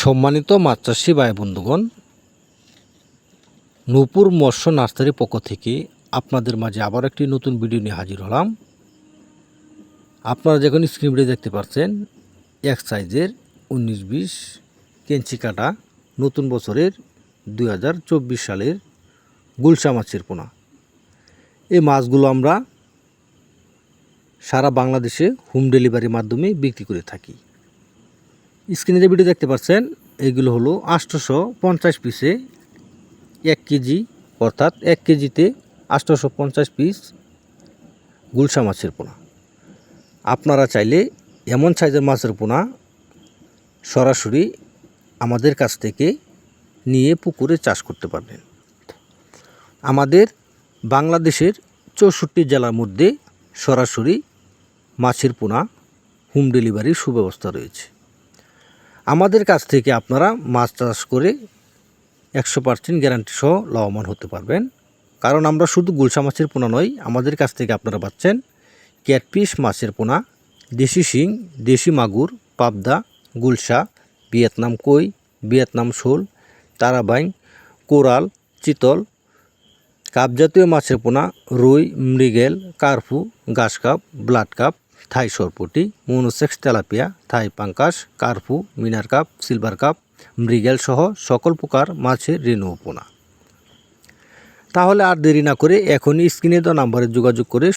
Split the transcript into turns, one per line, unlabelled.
সম্মানিত মাছ চাষি ভাই বন্ধুগণ, নূপুর মৎস্য নার্সারির পক্ষ থেকে আপনাদের মাঝে আবার একটি নতুন ভিডিও নিয়ে হাজির হলাম। আপনারা যখন স্ক্রিন ভিডিও দেখতে পাচ্ছেন, এক সাইজের উনিশ বিশ কেঞ্চি কাটা নতুন বছরের দুই হাজার চব্বিশ সালের গুলশা মাছের পোনা। এই মাছগুলো আমরা সারা বাংলাদেশে হোম ডেলিভারির মাধ্যমে বিক্রি করে থাকি। স্ক্রিনে যে ভিডিও দেখতে পাচ্ছেন এইগুলো হলো আটশোশো পঞ্চাশ পিসে এক কেজি, অর্থাৎ এক কেজিতে আটশোশো পঞ্চাশ পিস গুলশা মাছের পোনা। আপনারা চাইলে এমন সাইজের মাছের পোনা সরাসরি আমাদের কাছ থেকে নিয়ে পুকুরে চাষ করতে পারবেন। আমাদের বাংলাদেশের চৌষট্টি জেলার মধ্যে সরাসরি মাছের পোনা হোম ডেলিভারির সুব্যবস্থা রয়েছে। আমাদের কাছ থেকে আপনারা মাছ চাষ করে একশো পার্সেন্ট গ্যারান্টি সহ লাভবান হতে পারবেন। কারণ আমরা শুধু গুলশা মাছের পোনা নয়, আমাদের কাছ থেকে আপনারা পাচ্ছেন ক্যাটপিস মাছের পোনা, দেশি শিং, দেশি মাগুর, পাবদা, গুলশা, ভিয়েতনাম কই, ভিয়েতনাম শোল, তারাবাইং, কোরাল, চিতল, কাপ জাতীয় মাছের পোনা, রুই, মৃগেল কার্ফু ঘাস কাপ, ব্লাড কাপ থাই সরপটি, মনোসেক্স তেলাপিয়া, থাই পাঙ্কাস কার্ফু মিনার কাপ, সিলভার কাপ, মৃগেল সহ সকল প্রকার মাছের ঋণ তাহলে আর দেরি না করে এখনই স্ক্রিনে দেওয়া নাম্বারে যোগাযোগ করে